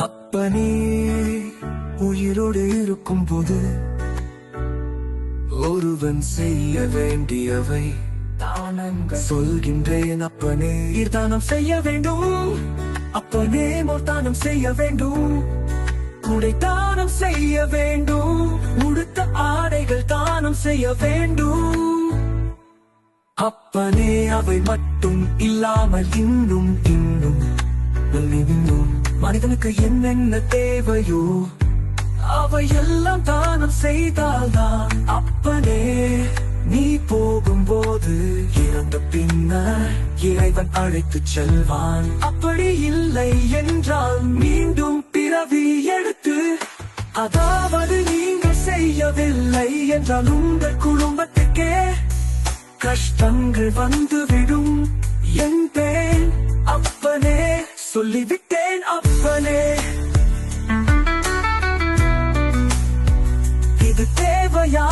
அப்பனே உயிரோடு இருக்கும் போது ஒருவன் செய்ய வேண்டியவை சொல்கின்றேன். அப்பனே தானம் செய்ய வேண்டும். அப்பனே மோர் தானம் செய்ய வேண்டும். குடை தானம் செய்ய வேண்டும். உடுத்த ஆடைகள் தானம் செய்ய வேண்டும். அப்பனே அவை மட்டும் இல்லாமல் இன்னும் இன்னும். இன்னும். மனிதனுக்கு என்னென்ன தேவையோ அவையெல்லாம் தானம் செய்தால்தான் அப்பனே நீ போகும்போது இறந்த பின்னர் இறைவன் அழைத்துச் செல்வான். அப்படி இல்லை என்றால் மீண்டும் பிறவி எடுத்து அதாவது நீங்கள் செய்யவில்லை என்றால் உங்கள் குடும்பத்துக்கே கஷ்டங்கள் வந்துவிடும் என்பேன் அப்பனே. சொல்லிவிட்டேன் அப்பனே. இது தேவையா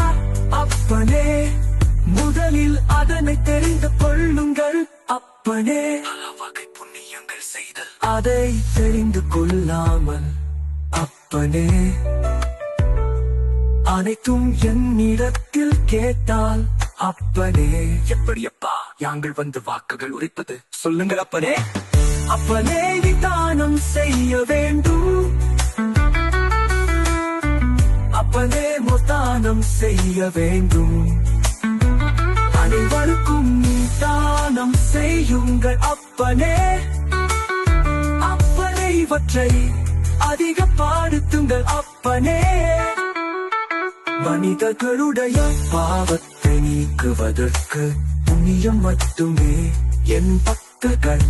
அப்பனே? முதலில் அதனை தெரிந்து கொள்ளுங்கள் அப்பனே. வகை புண்ணியங்கள் செய்தல். அதை தெரிந்து கொள்ளாமல் அப்பனே. அனைத்தும் என்னிடத்தில் கேட்டால் அப்பனே. எப்படியப்பா? யாங்கள் வந்து வாக்குகள் உரைப்பது சொல்லுங்கள் அப்பனே. அப்பனே நீ தானம் செய்ய வேண்டும். அப்பனே தானம் செய்ய வேண்டும். அனைவருக்கும் நீ தானம் செய்யுங்கள் அப்பனே. அப்பனே இவற்றை அதிக பாடுத்துங்கள் அப்பனே. மனிதர்களுடைய பாவத்தை நீக்குவதற்கு புண்ணியம் மட்டுமே என் பக்தர்கள்.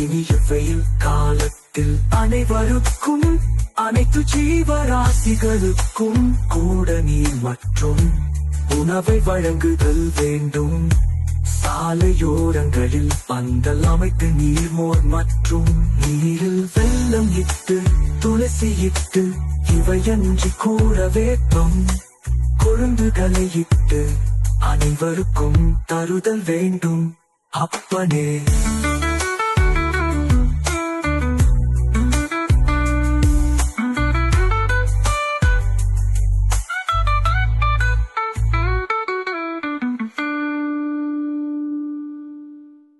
இனிய வெயில் காலத்தில் அனைவருக்கும் அனைத்து ஜீவராசிகளுக்கும் கூட நீர் மற்றும் உணவை வழங்குதல் வேண்டும். சாலையோரங்களில் பந்தல் அமைத்து நீர்மோர் மற்றும் நீரில் வெள்ளம் இட்டு துளசி இட்டு இவையன்றி கூட வேப்பம் கொழுந்துகளை இட்டு அனைவருக்கும் தருதல் வேண்டும். அப்பனே.